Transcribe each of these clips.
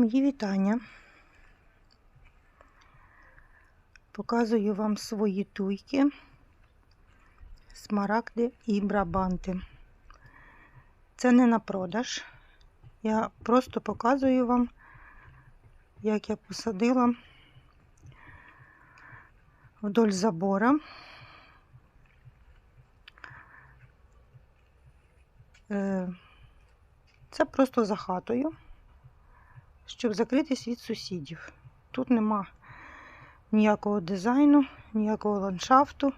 Мої вітання. Показую вам свої туйки, смарагди і брабанти. Це не на продаж. Я просто показую вам, як я посадила вдоль забора. Е, Це просто за хатою, щоб закритись від сусідів. Тут нема ніякого дизайну, ніякого ландшафту,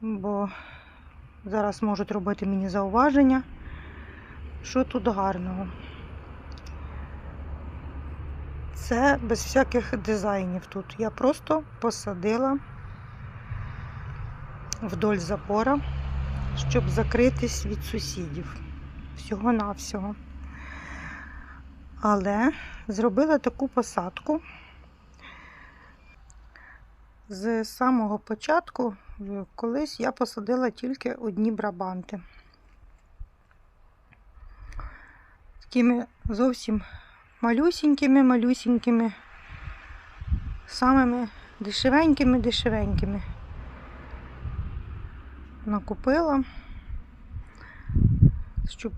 бо зараз можуть робити мені зауваження, що тут гарного. Це без всяких дизайнів тут. Я просто посадила вдоль забора, щоб закритись від сусідів. Всього-навсього. Але зробила таку посадку. З самого початку, колись я посадила тільки одні брабанти. Такими зовсім малюсінькими-малюсінькими, самими дешевенькими-дешевенькими. Накупила, щоб,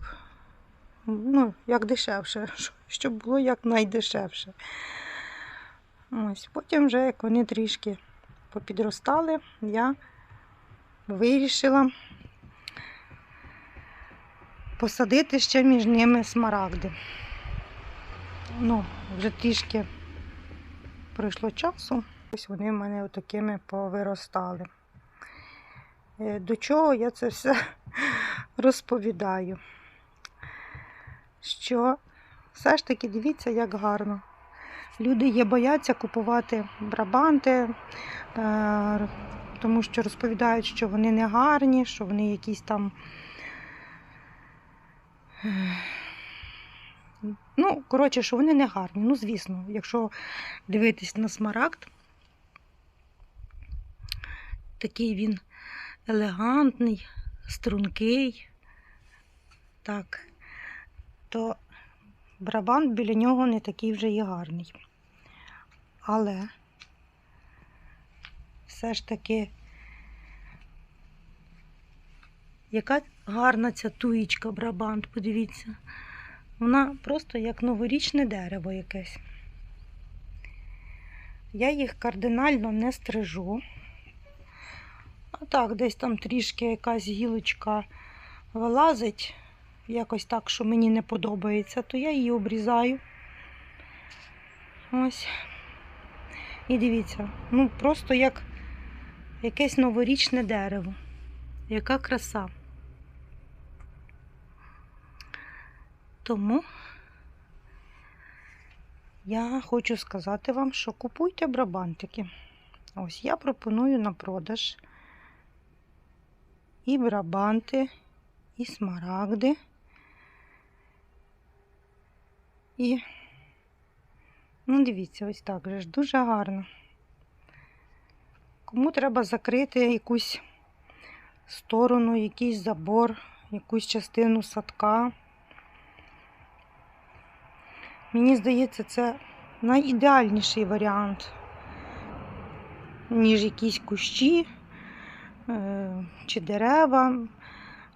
ну, як дешевше, щоб було як найдешевше. Ось, потім вже, як вони трішки попідростали, я вирішила посадити ще між ними смарагди. Ну, вже трішки пройшло часу. Ось вони в мене отакими повиростали. Е, До чого я це все розповідаю? Що все ж таки дивіться, як гарно. Люди є бояться купувати брабанти, е, тому що розповідають, що вони не гарні, що вони якісь там. Ну, коротше, що вони не гарні. Ну, звісно, якщо дивитись на смарагд, такий він елегантний, стрункий, так, то брабант біля нього не такий вже і гарний. Але все ж таки, яка гарна ця туїчка брабант, подивіться. Вона просто як новорічне дерево якесь. Я їх кардинально не стрижу. А так, десь там трішки якась гілочка вилазить, якось так, що мені не подобається, то я її обрізаю. Ось. І дивіться, ну просто як якесь новорічне дерево. Яка краса. Тому я хочу сказати вам, що купуйте брабантики. Ось я пропоную на продаж і брабанти, і смарагди. І, ну, дивіться, ось так же ж дуже гарно. Кому треба закрити якусь сторону, якийсь забор, якусь частину садка. Мені здається, це найідеальніший варіант, ніж якісь кущі е, чи дерева.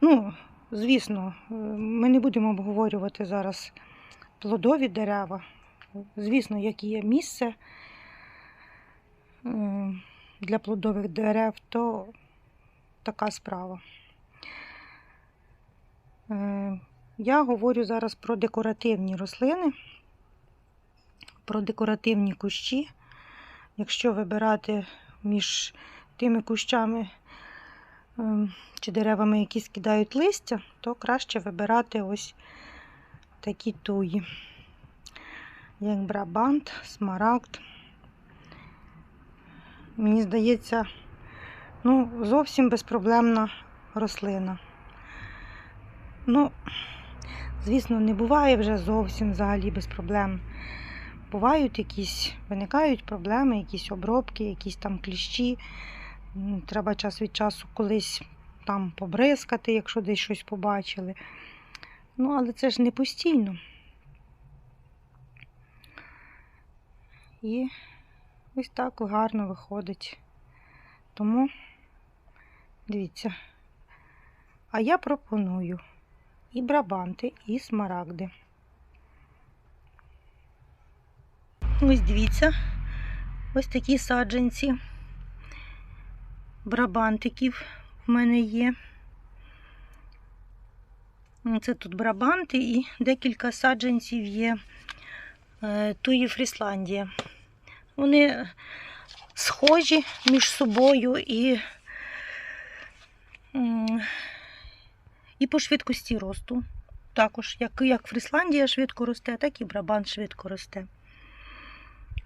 Ну, звісно, е, ми не будемо обговорювати зараз плодові дерева. Звісно, як є місце для плодових дерев, то така справа. Е, Я говорю зараз про декоративні рослини, про декоративні кущі. Якщо вибирати між тими кущами ем, чи деревами, які скидають листя, то краще вибирати ось такі туї, як брабант, смарагд. Мені здається, ну, зовсім безпроблемна рослина. Ну, звісно, не буває вже зовсім взагалі без проблем. Бувають якісь, виникають проблеми, якісь обробки, якісь там кліщі. Треба час від часу колись там побризкати, якщо десь щось побачили. Ну, але це ж не постійно. І ось так гарно виходить. Тому дивіться. А я пропоную і брабанти, і смарагди. Ось дивіться, ось такі саджанці брабантиків в мене є. Це тут брабанти і декілька саджанців є е, туї Фрісландія. Вони схожі між собою і, і по швидкості росту. Також, як, як Фрісландія швидко росте, так і Брабант швидко росте.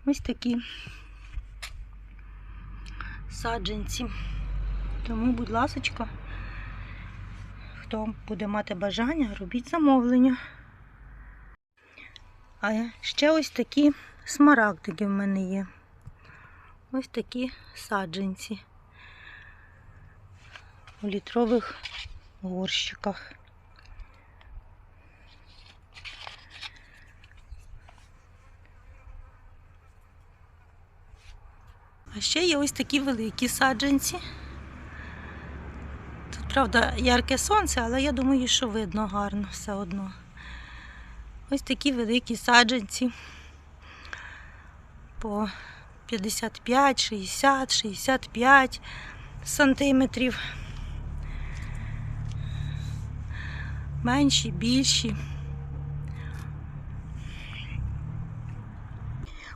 Ось такі саджанці. Тому, будь ласочка, хто буде мати бажання, робіть замовлення. А ще ось такі смарагдики в мене є. Ось такі саджанці у літрових горщиках. А ще є ось такі великі саджанці. Правда, ярке сонце, але я думаю, що видно гарно все одно. Ось такі великі саджанці по 55, 60, 65 сантиметрів. Менші, більші.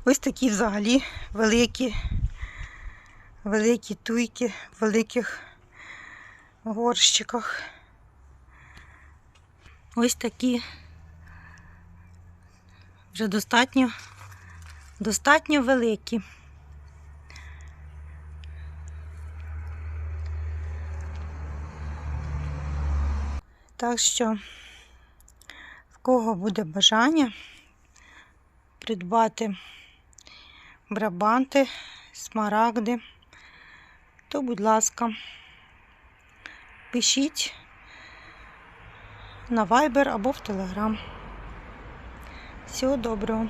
Ось такі взагалі великі, великі туйки великих горщиках. Ось такі вже достатньо, достатньо великі. Так що, в кого буде бажання придбати брабанти, смарагди, то, будь ласка, пишіть на Viber або в Telegram. Всього доброго!